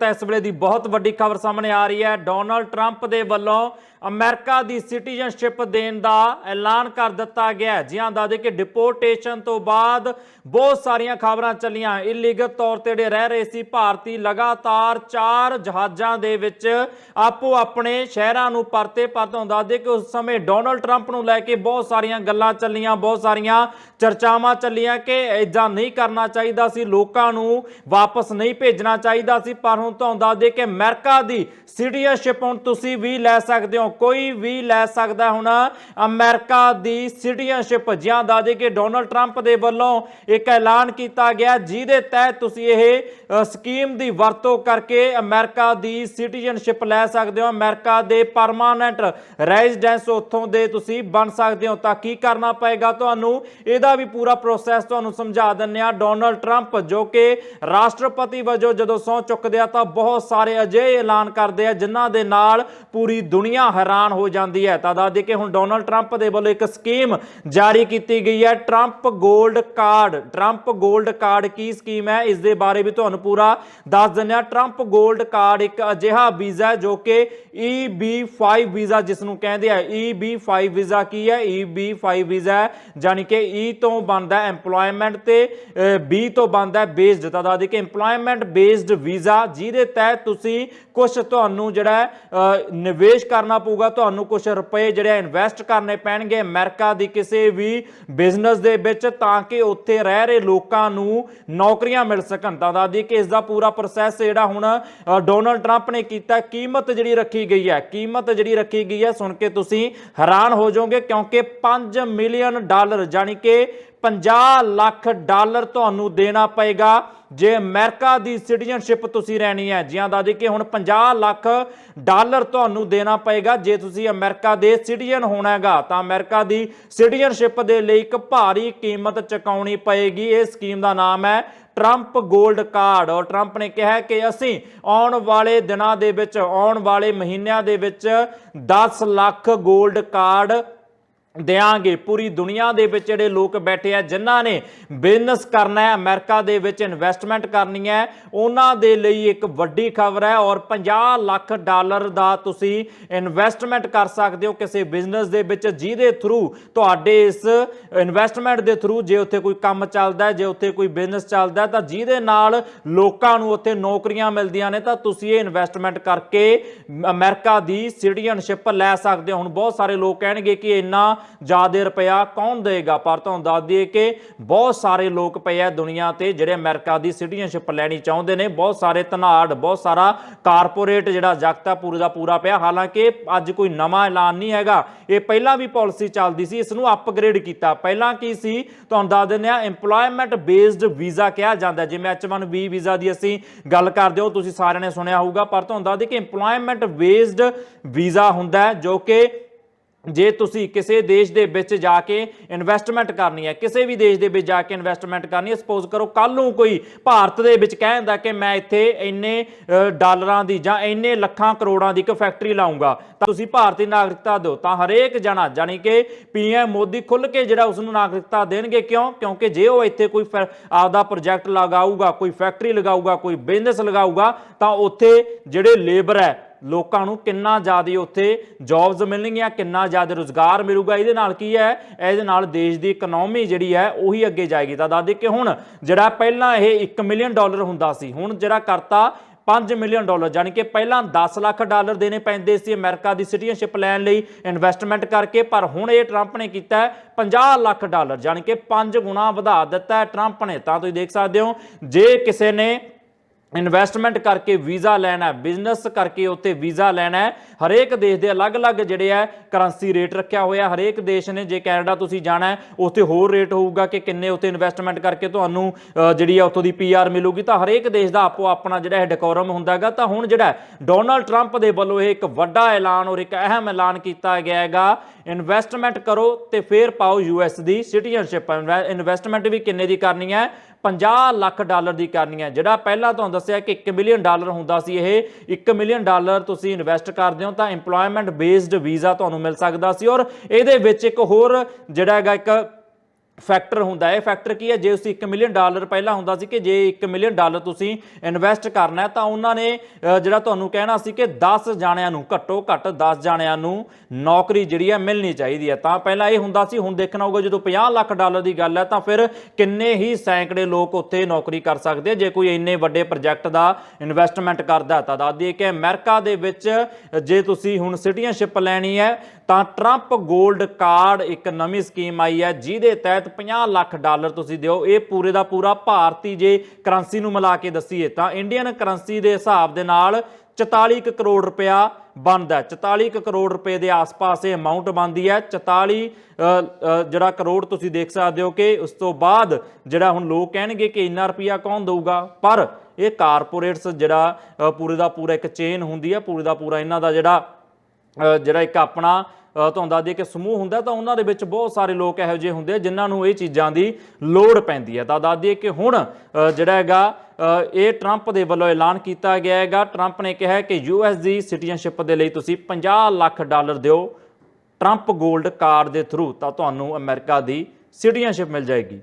ਤਾਂ ਇਸ ਵੇਲੇ ਦੀ ਬਹੁਤ ਵੱਡੀ ਖਬਰ ਸਾਹਮਣੇ ਆ ਰਹੀ ਹੈ। ਡੋਨਲਡ ਟਰੰਪ ਦੇ ਵੱਲੋਂ ਅਮਰੀਕਾ ਦੀ ਸਿਟੀਜ਼ਨਸ਼ਿਪ ਦੇਣ ਦਾ ਐਲਾਨ ਕਰ ਦਿੱਤਾ ਗਿਆ ਹੈ। ਜੀ ਹਾਂ ਦੱਸਦੇ ਕਿ ਡਿਪੋਰਟੇਸ਼ਨ ਤੋਂ ਬਾਅਦ ਬਹੁਤ ਸਾਰੀਆਂ ਖਬਰਾਂ ਚੱਲੀਆਂ। ਇਲੀਗਲ ਤੌਰ ਤੇ ਜਿਹੜੇ ਰਹਿ ਰਹੇ ਸੀ ਭਾਰਤੀ, ਲਗਾਤਾਰ ਚਾਰ ਜਹਾਜ਼ਾਂ ਦੇ ਵਿੱਚ ਆਪੋ ਆਪਣੇ ਸ਼ਹਿਰਾਂ ਨੂੰ ਪਰਤੇ। ਪਰਤੋਂ ਦੱਸਦੇ ਕਿ ਉਸ ਸਮੇਂ ਡੋਨਲਡ ਟਰੰਪ ਨੂੰ ਲੈ ਕੇ ਬਹੁਤ ਸਾਰੀਆਂ ਗੱਲਾਂ ਚੱਲੀਆਂ, ਬਹੁਤ ਸਾਰੀਆਂ ਚਰਚਾਵਾਂ ਚੱਲੀਆਂ ਕਿ ਇਦਾਂ ਨਹੀਂ ਕਰਨਾ ਚਾਹੀਦਾ ਸੀ, ਲੋਕਾਂ ਨੂੰ ਵਾਪਸ ਨਹੀਂ ਭੇਜਣਾ ਚਾਹੀਦਾ ਸੀ। ਪਰ ਹੁਣ ਤੁਹਾਨੂੰ ਦੱਸਦੇ ਕਿ ਅਮਰੀਕਾ ਦੀ ਸਿਟੀਜ਼ਨਸ਼ਿਪ ਹੁਣ ਤੁਸੀਂ ਵੀ ਲੈ ਸਕਦੇ ਹੋ। ਕੋਈ ਵੀ ਲੈ ਸਕਦਾ ਹੁਣ ਅਮਰੀਕਾ ਦੀ ਸਿਟੀਜ਼ਨਸ਼ਿਪ। ਜਿਹਾਂ ਦੱਸਦੇ ਕਿ ਡੋਨਲਡ ਟਰੰਪ ਦੇ ਵੱਲੋਂ ਇੱਕ ਐਲਾਨ ਕੀਤਾ ਗਿਆ, ਜਿਹਦੇ ਤਹਿਤ ਤੁਸੀਂ ਇਹ ਸਕੀਮ ਦੀ ਵਰਤੋਂ ਕਰਕੇ ਅਮਰੀਕਾ ਦੀ ਸਿਟੀਜ਼ਨਸ਼ਿਪ ਲੈ ਸਕਦੇ ਹੋ। ਅਮਰੀਕਾ ਦੇ ਪਰਮਾਨੈਂਟ ਰੈਜ਼ੀਡੈਂਸ ਉੱਥੋਂ ਦੇ ਤੁਸੀਂ ਬਣ ਸਕਦੇ ਹੋ। ਤਾਂ ਕੀ ਕਰਨਾ ਪਏਗਾ ਤੁਹਾਨੂੰ? ਇਹਦਾ ਵੀ ਪੂਰਾ ਪ੍ਰੋਸੈਸ ਤੁਹਾਨੂੰ ਸਮਝਾ ਦਿੰਨੇ ਆ ਡੋਨਲਡ ਟਰੰਪ ਜੋ ਕਿ ਰਾਸ਼ਟਰਪਤੀ ਵਜੋਂ ਜਦੋਂ ਸਹੁੰ ਚੁੱਕਦੇ ਆ ਤਾਂ ਬਹੁਤ ਸਾਰੇ ਅਜਿਹੇ ਐਲਾਨ ਕਰਦੇ ਆ, ਜਿਨ੍ਹਾਂ ਦੇ ਨਾਲ ਪੂਰੀ ਦੁਨੀਆ ਹੈਰਾਨ ਹੋ ਜਾਂਦੀ ਹੈ। ਤਾਂ ਦੱਸ ਦੇ ਕਿ ਹੁਣ ਡੋਨਲਡ ਟਰੰਪ ਦੇ ਵੱਲੋਂ ਇੱਕ ਸਕੀਮ ਜਾਰੀ ਕੀਤੀ ਗਈ ਹੈ, ਟਰੰਪ 골ਡ ਕਾਰਡ। ਟਰੰਪ 골ਡ ਕਾਰਡ ਕੀ ਸਕੀਮ ਹੈ? ਇਸ ਦੇ ਬਾਰੇ ਵੀ ਤੁਹਾਨੂੰ ਪੂਰਾ ਦੱਸ ਦਿੰਨਿਆ ਟਰੰਪ 골ਡ ਕਾਰਡ ਇੱਕ ਅਜਿਹਾ ਵੀਜ਼ਾ ਜੋ ਕਿ EB5 ਵੀਜ਼ਾ ਜਿਸ ਨੂੰ ਕਹਿੰਦੇ ਆ। EB5 ਵੀਜ਼ਾ ਕੀ ਹੈ? EB5 ਵੀਜ਼ਾ ਜਾਨੀ ਕਿ E ਤੋਂ ਬਣਦਾ ਐਮਪਲੋਇਮੈਂਟ ਤੇ B ਤੋਂ ਬਣਦਾ ਬੇਸਡ ਤਾਂ ਦੱਸ ਦੇ ਕਿ ਐਮਪਲੋਇਮੈਂਟ ਬੇਸਡ ਵੀਜ਼ਾ ਜਿਹਦੇ ਤਹਿਤ ਤੁਸੀਂ ਕੁਝ ਤੁਹਾਨੂੰ ਜਿਹੜਾ ਨਿਵੇਸ਼ ਕਰਨਾ ਪਊਗਾ, ਤੁਹਾਨੂੰ ਕੁਝ ਰੁਪਏ ਜਿਹੜੇ ਇਨਵੈਸਟ ਕਰਨੇ ਪੈਣਗੇ ਅਮਰੀਕਾ ਦੀ ਕਿਸੇ ਵੀ ਬਿਜ਼ਨਸ ਦੇ ਵਿੱਚ ਤਾਂ ਕਿ ਉੱਥੇ ਰਹਿ ਰਹੇ ਲੋਕਾਂ ਨੂੰ ਨੌਕਰੀਆਂ ਮਿਲ ਸਕਣ। ਤਾਂ ਦੱਸਦੀ ਕਿ ਇਸ ਦਾ ਪੂਰਾ ਪ੍ਰੋਸੈਸ ਜਿਹੜਾ ਹੁਣ ਡੋਨਲਡ ਟਰੰਪ ਨੇ ਕੀਤਾ, ਕੀਮਤ ਜਿਹੜੀ ਰੱਖੀ ਗਈ ਹੈ, ਕੀਮਤ ਜਿਹੜੀ ਰੱਖੀ ਗਈ ਹੈ, ਸੁਣ ਕੇ ਤੁਸੀਂ ਹੈਰਾਨ ਹੋ ਜਾਓਗੇ ਕਿਉਂਕਿ 5 ਮਿਲੀਅਨ ਡਾਲਰ ਜਾਨੀ ਕਿ 50 ਲੱਖ ਡਾਲਰ ਤੁਹਾਨੂੰ ਦੇਣਾ ਪਏਗਾ ਜੇ ਅਮਰੀਕਾ ਦੀ ਸਿਟੀਜ਼ਨਸ਼ਿਪ ਤੁਸੀਂ ਰਹਿਣੀ ਹੈ। ਜਿਹਾਂ ਦਾ ਕਿ ਹੁਣ 50 ਲੱਖ ਡਾਲਰ ਤੁਹਾਨੂੰ ਦੇਣਾ ਪਏਗਾ। ਜੇ ਤੁਸੀਂ ਅਮਰੀਕਾ ਦੇ ਸਿਟੀਜ਼ਨ ਹੋਣਾ ਹੈਗਾ, ਤਾਂ ਅਮਰੀਕਾ ਦੀ ਸਿਟੀਜ਼ਨਸ਼ਿਪ ਦੇ ਲਈ ਇੱਕ ਭਾਰੀ ਕੀਮਤ ਚੁਕਾਉਣੀ ਪਏਗੀ। ਇਹ ਸਕੀਮ ਦਾ ਨਾਮ ਹੈ ਟਰੰਪ 골ਡ ਕਾਰਡ। ਔਰ ਟਰੰਪ ਨੇ ਕਿਹਾ ਕਿ ਅਸੀਂ ਆਉਣ ਵਾਲੇ ਦਿਨਾਂ ਦੇ ਵਿੱਚ, ਆਉਣ ਵਾਲੇ ਮਹੀਨਿਆਂ ਦੇ ਵਿੱਚ 10 ਲੱਖ 골ਡ ਕਾਰਡ ਦਿਆਂਗੇ। ਪੂਰੀ ਦੁਨੀਆ ਦੇ ਵਿੱਚ ਜਿਹੜੇ ਲੋਕ ਬੈਠੇ ਆ, ਜਿਨ੍ਹਾਂ ਨੇ ਬਿਜ਼ਨਸ ਕਰਨਾ ਹੈ, ਅਮਰੀਕਾ ਦੇ ਵਿੱਚ ਇਨਵੈਸਟਮੈਂਟ ਕਰਨੀ ਹੈ, ਉਹਨਾਂ ਦੇ ਲਈ ਇੱਕ ਵੱਡੀ ਖਬਰ ਹੈ ਔਰ 50 ਲੱਖ ਡਾਲਰ ਦਾ ਤੁਸੀਂ ਇਨਵੈਸਟਮੈਂਟ ਕਰ ਸਕਦੇ ਹੋ ਕਿਸੇ ਬਿਜ਼ਨਸ ਦੇ ਵਿੱਚ, ਜਿਹਦੇ ਥਰੂ ਤੁਹਾਡੇ ਇਸ ਇਨਵੈਸਟਮੈਂਟ ਦੇ ਥਰੂ ਜੇ ਉੱਥੇ ਕੋਈ ਕੰਮ ਚੱਲਦਾ ਜੇ ਉੱਥੇ ਕੋਈ ਬਿਜ਼ਨਸ ਚੱਲਦਾ ਤਾਂ ਜਿਹਦੇ ਨਾਲ ਲੋਕਾਂ ਨੂੰ ਉੱਥੇ ਨੌਕਰੀਆਂ ਮਿਲਦੀਆਂ ਨੇ, ਤਾਂ ਤੁਸੀਂ ਇਹ ਇਨਵੈਸਟਮੈਂਟ ਕਰਕੇ ਅਮਰੀਕਾ ਦੀ ਸਿਟੀਜ਼ਨਸ਼ਿਪ ਲੈ ਸਕਦੇ ਹੋ। ਹੁਣ ਬਹੁਤ ਸਾਰੇ ਲੋਕ ਕਹਿਣਗੇ ਕਿ ਇੰਨਾ ਜ਼ਿਆਦਾ ਰੁਪਇਆ ਕੌਣ ਦੇਗਾ? ਪਰ ਤੁਹਾਨੂੰ ਦੱਸ ਦਈਏ ਕਿ ਬਹੁਤ ਸਾਰੇ ਲੋਕ ਪਏ ਆ ਦੁਨੀਆ ਤੇ ਜਿਹੜੇ ਅਮਰੀਕਾ ਦੀ ਸਿਟੀਜ਼ਨਸ਼ਿਪ ਲੈਣੀ ਚਾਹੁੰਦੇ ਨੇ। ਬਹੁਤ ਸਾਰੇ ਧਨਾੜ, ਬਹੁਤ ਸਾਰਾ ਕਾਰਪੋਰੇਟ ਜਿਹੜਾ ਜਗਤ ਪੂਰੇ ਦਾ ਪੂਰਾ ਪਿਆ। ਹਾਲਾਂਕਿ ਅੱਜ ਕੋਈ ਨਵਾਂ ਐਲਾਨ ਨਹੀਂ ਹੈਗਾ। ਇਹ ਪਹਿਲਾਂ ਵੀ ਪਾਲਿਸੀ ਚੱਲਦੀ ਸੀ, ਇਸ ਨੂੰ ਅਪਗ੍ਰੇਡ ਕੀਤਾ। ਪਹਿਲਾਂ ਕੀ ਸੀ? ਤੁਹਾਨੂੰ ਦੱਸ ਦਿੰਦੇ ਆ, EMPLOYMENT ਬੇਸਡ ਵੀਜ਼ਾ ਕਿਹਾ ਜਾਂਦਾ। ਹੈ। ਜਿਵੇਂ H1B ਵੀਜ਼ਾ ਦੀ ਅਸੀਂ ਗੱਲ ਕਰਦੇ ਹੋ ਤੁਸੀਂ ਸਾਰਿਆਂ ਨੇ ਸੁਣਿਆ ਹੋਊਗਾ। ਪਰ ਤੁਹਾਨੂੰ ਦੱਸ ਦਈਏ ਕਿ EMPLOYMENT ਬੇਸਡ ਵੀਜ਼ਾ ਹੁੰਦਾ ਜੋ ਕਿ ਜੇ ਤੁਸੀਂ ਕਿਸੇ ਦੇਸ਼ ਦੇ ਵਿੱਚ ਜਾ ਕੇ ਇਨਵੈਸਟਮੈਂਟ ਕਰਨੀ ਹੈ, ਕਿਸੇ ਵੀ ਦੇਸ਼ ਦੇ ਵਿੱਚ ਜਾ ਕੇ ਇਨਵੈਸਟਮੈਂਟ ਕਰਨੀ ਹੈ ਸਪੋਜ਼ ਕਰੋ ਕੱਲ ਨੂੰ ਕੋਈ ਭਾਰਤ ਦੇ ਵਿੱਚ ਕਹਿੰਦਾ ਕਿ ਮੈਂ ਇੱਥੇ ਇੰਨੇ ਡਾਲਰਾਂ ਦੀ ਜਾਂ ਇੰਨੇ ਲੱਖਾਂ ਕਰੋੜਾਂ ਦੀ ਇੱਕ ਫੈਕਟਰੀ ਲਾਉਂਗਾ ਤਾਂ ਤੁਸੀਂ ਭਾਰਤੀ ਨਾਗਰਿਕਤਾ ਦਿਓ। ਤਾਂ ਹਰੇਕ ਜਣਾ ਜਾਨੀ ਕਿ ਪੀਐਮ ਮੋਦੀ ਖੁੱਲ ਕੇ ਜਿਹੜਾ ਉਸ ਨੂੰ ਨਾਗਰਿਕਤਾ ਦੇਣਗੇ ਕਿਉਂ? ਕਿਉਂਕਿ ਜੇ ਉਹ ਇੱਥੇ ਕੋਈ ਫੈ- ਆਪਦਾ ਪ੍ਰੋਜੈਕਟ ਲਗਾਊਗਾ, ਕੋਈ ਫੈਕਟਰੀ ਲਗਾਊਗਾ, ਕੋਈ ਬਿਜ਼ਨਸ ਲਗਾਊਗਾ, ਤਾਂ ਉੱਥੇ ਜਿਹੜੇ ਲੇਬਰ ਹੈ ਲੋਕਾਂ ਨੂੰ ਕਿੰਨਾ ਜ਼ਿਆਦਾ ਉੱਥੇ ਜੌਬਸ ਮਿਲਣਗੀਆਂ, ਕਿੰਨਾ ਜ਼ਿਆਦਾ ਰੋਜ਼ਗਾਰ ਮਿਲੂਗਾ, ਇਹਦੇ ਨਾਲ ਕੀ ਹੈ? ਇਹਦੇ ਨਾਲ ਦੇਸ਼ ਦੀ ਇਕਨੋਮੀ ਜਿਹੜੀ ਹੈ, ਉਹੀ ਅੱਗੇ ਜਾਏਗੀ। ਤਾਂ ਦੱਸਦੇ ਕਿ ਹੁਣ ਜਿਹੜਾ ਪਹਿਲਾਂ ਇਹ 1 ਮਿਲੀਅਨ ਡਾਲਰ ਹੁੰਦਾ ਸੀ, ਹੁਣ ਜਿਹੜਾ ਕਰਤਾ 5 ਮਿਲੀਅਨ ਡਾਲਰ ਯਾਨੀ ਕਿ ਪਹਿਲਾਂ 10 ਲੱਖ ਡਾਲਰ ਦੇਣੇ ਪੈਂਦੇ ਸੀ ਅਮਰੀਕਾ ਦੀ ਸਿਟੀਜ਼ਨਸ਼ਿਪ ਲੈਣ ਲਈ ਇਨਵੈਸਟਮੈਂਟ ਕਰਕੇ, ਪਰ ਹੁਣ ਇਹ ਟਰੰਪ ਨੇ ਕੀਤਾ ਹੈ 50 ਲੱਖ ਡਾਲਰ ਯਾਨੀ ਕਿ 5 ਗੁਣਾ ਵਧਾ ਦਿੱਤਾ ਹੈ ਟਰੰਪ ਨੇ। ਤਾਂ ਤੁਸੀਂ ਦੇਖ ਸਕਦੇ ਹੋ, ਜੇ ਕਿਸੇ ਨੇ ਇਨਵੈਸਟਮੈਂਟ ਕਰਕੇ ਵੀਜ਼ਾ ਲੈਣਾ ਬਿਜ਼ਨਸ ਕਰਕੇ ਉੱਥੇ ਵੀਜ਼ਾ ਲੈਣਾ ਹਰੇਕ ਦੇਸ਼ ਦੇ ਅਲੱਗ-ਅਲੱਗ ਜਿਹੜੇ ਹੈ ਕਰੰਸੀ ਰੇਟ ਰੱਖਿਆ ਹੋਇਆ ਹਰੇਕ ਦੇਸ਼ ਨੇ ਜੇ ਕੈਨੇਡਾ ਤੁਸੀਂ ਜਾਣਾ ਉੱਥੇ ਹੋਰ ਰੇਟ ਹੋਊਗਾ ਕਿ ਕਿੰਨੇ ਉੱਥੇ ਇਨਵੈਸਟਮੈਂਟ ਕਰਕੇ ਤੁਹਾਨੂੰ ਜਿਹੜੀ ਆ ਉੱਥੋਂ ਦੀ ਪੀਆਰ ਮਿਲੂਗੀ। ਤਾਂ ਹਰੇਕ ਦੇਸ਼ ਦਾ ਆਪੋ ਆਪਣਾ ਜਿਹੜਾ ਹੈ ਡੈਕੋਰਮ ਹੁੰਦਾਗਾ ਤਾਂ ਹੁਣ ਜਿਹੜਾ ਡੋਨਲਡ ਟਰੰਪ ਦੇ ਵੱਲੋਂ ਇਹ ਇੱਕ ਵੱਡਾ ਐਲਾਨ ਔਰ ਇੱਕ ਅਹਿਮ ਐਲਾਨ ਕੀਤਾ ਗਿਆ ਹੈਗਾ। ਇਨਵੈਸਟਮੈਂਟ ਕਰੋ ਤੇ ਫਿਰ ਪਾਓ ਯੂਐਸ ਦੀ ਸਿਟੀਜ਼ਨਸ਼ਿਪ ਇਨਵੈਸਟਮੈਂਟ ਵੀ ਕਿੰਨੇ ਦੀ ਕਰਨੀ ਹੈ? 50 ਲੱਖ ਡਾਲਰ ਦੀ ਕਰਨੀ ਹੈ। ਜਿਹੜਾ ਪਹਿਲਾਂ ਤੁਹਾਨੂੰ ਦੱਸਿਆ ਕਿ 1 ਮਿਲੀਅਨ ਡਾਲਰ ਹੁੰਦਾ ਸੀ, ਇਹ 1 ਮਿਲੀਅਨ ਡਾਲਰ ਤੁਸੀਂ ਇਨਵੈਸਟ ਕਰਦੇ ਹੋ ਤਾਂ EMPLOYMENT ਬੇਸਡ ਵੀਜ਼ਾ ਤੁਹਾਨੂੰ ਮਿਲ ਸਕਦਾ ਸੀ। ਔਰ ਇਹਦੇ ਵਿੱਚ ਇੱਕ ਹੋਰ ਜਿਹੜਾ ਹੈਗਾ ਇੱਕ ਫੈਕਟਰ ਹੁੰਦਾ ਹੈ। ਫੈਕਟਰ ਕੀ ਹੈ? ਜੇ ਤੁਸੀਂ 1 ਮਿਲੀਅਨ ਡਾਲਰ ਪਹਿਲਾਂ ਹੁੰਦਾ ਸੀ ਕਿ ਜੇ 1 ਮਿਲੀਅਨ ਡਾਲਰ ਤੁਸੀਂ ਇਨਵੈਸਟ ਕਰਨਾ ਹੈ, ਤਾਂ ਉਹਨਾਂ ਨੇ ਜਿਹੜਾ ਤੁਹਾਨੂੰ ਕਹਿਣਾ ਸੀ ਕਿ 10 ਜਾਣਿਆਂ ਨੂੰ, ਘੱਟੋ ਘੱਟ 10 ਜਾਣਿਆਂ ਨੂੰ ਨੌਕਰੀ ਜਿਹੜੀ ਹੈ ਮਿਲਣੀ ਚਾਹੀਦੀ ਹੈ। ਤਾਂ ਪਹਿਲਾਂ ਇਹ ਹੁੰਦਾ ਸੀ, ਹੁਣ ਦੇਖਣਾ ਹੋਊਗਾ ਜਦੋਂ 50 ਲੱਖ ਡਾਲਰ ਦੀ ਗੱਲ ਹੈ, ਤਾਂ ਫਿਰ ਕਿੰਨੇ ਹੀ ਸੈਂਕੜੇ ਲੋਕ ਉੱਥੇ ਨੌਕਰੀ ਕਰ ਸਕਦੇ ਜੇ ਕੋਈ ਇੰਨੇ ਵੱਡੇ ਪ੍ਰੋਜੈਕਟ ਦਾ ਇਨਵੈਸਟਮੈਂਟ ਕਰਦਾ ਤਾਂ ਦੱਸ ਦਈਏ ਕਿ ਅਮਰੀਕਾ ਦੇ ਵਿੱਚ, ਜੇ ਤੁਸੀਂ ਹੁਣ ਸਿਟੀਜ਼ਨਸ਼ਿਪ ਲੈਣੀ ਹੈ ਤਾਂ ਟਰੰਪ 골ਡ ਕਾਰਡ ਇੱਕ ਨਵੀਂ ਸਕੀਮ ਆਈ ਹੈ, ਜਿਹਦੇ ਤਹਿਤ 50 ਲੱਖ ਡਾਲਰ ਤੁਸੀਂ ਦਿਓ। ਇਹ ਪੂਰੇ ਦਾ ਪੂਰਾ ਭਾਰਤੀ ਜੇ ਕਰੰਸੀ ਨੂੰ ਮਿਲਾ ਕੇ ਦਸੀਏ ਤਾਂ ਇੰਡੀਅਨ ਕਰੰਸੀ ਦੇ ਹਿਸਾਬ ਦੇ ਨਾਲ 44 ਕੁ ਕਰੋੜ ਰੁਪਇਆ ਬਣਦਾ ਹੈ। 44 ਕੁ ਕਰੋੜ ਰੁਪਏ ਦੇ ਆਸ-ਪਾਸ ਇਹ ਅਮਾਉਂਟ ਬਣਦੀ ਹੈ। 44 ਜਿਹੜਾ ਕਰੋੜ ਤੁਸੀਂ ਦੇਖ ਸਕਦੇ ਹੋ ਕਿ ਉਸ ਤੋਂ ਬਾਅਦ ਜਿਹੜਾ ਹੁਣ ਲੋਕ ਕਹਿਣਗੇ ਕਿ ਇੰਨਾ ਰੁਪਇਆ ਕੌਣ ਦੇਊਗਾ? ਪਰ ਇਹ ਕਾਰਪੋਰੇਟਸ ਜਿਹੜਾ ਪੂਰੇ ਦਾ ਪੂਰਾ ਇੱਕ ਚੇਨ ਹੁੰਦੀ ਹੈ, ਪੂਰੇ ਦਾ ਪੂਰਾ ਇਹਨਾਂ ਦਾ ਜਿਹੜਾ ਜਿਹੜਾ ਇੱਕ ਆਪਣਾ ਤੁਹਾਨੂੰ ਦੱਸ ਦਈਏ ਕਿ ਸਮੂਹ ਹੁੰਦਾ, ਤਾਂ ਉਹਨਾਂ ਦੇ ਵਿੱਚ ਬਹੁਤ ਸਾਰੇ ਲੋਕ ਇਹੋ ਜਿਹੇ ਹੁੰਦੇ ਜਿਨ੍ਹਾਂ ਨੂੰ ਇਹ ਚੀਜ਼ਾਂ ਦੀ ਲੋੜ ਪੈਂਦੀ ਹੈ। ਤਾਂ ਦੱਸ ਦਈਏ ਕਿ ਹੁਣ ਜਿਹੜਾ ਹੈਗਾ ਇਹ ਟਰੰਪ ਦੇ ਵੱਲੋਂ ਐਲਾਨ ਕੀਤਾ ਗਿਆ ਹੈਗਾ। ਟਰੰਪ ਨੇ ਕਿਹਾ ਹੈ ਕਿ ਯੂਐਸ ਦੀ ਸਿਟੀਜ਼ਨਸ਼ਿਪ ਦੇ ਲਈ ਤੁਸੀਂ 50 ਲੱਖ ਡਾਲਰ ਦਿਓ। ਟਰੰਪ 골ਡ ਕਾਰਡ ਦੇ ਥਰੂ ਤਾਂ ਤੁਹਾਨੂੰ ਅਮਰੀਕਾ ਦੀ ਸਿਟੀਜ਼ਨਸ਼ਿਪ ਮਿਲ ਜਾਏਗੀ।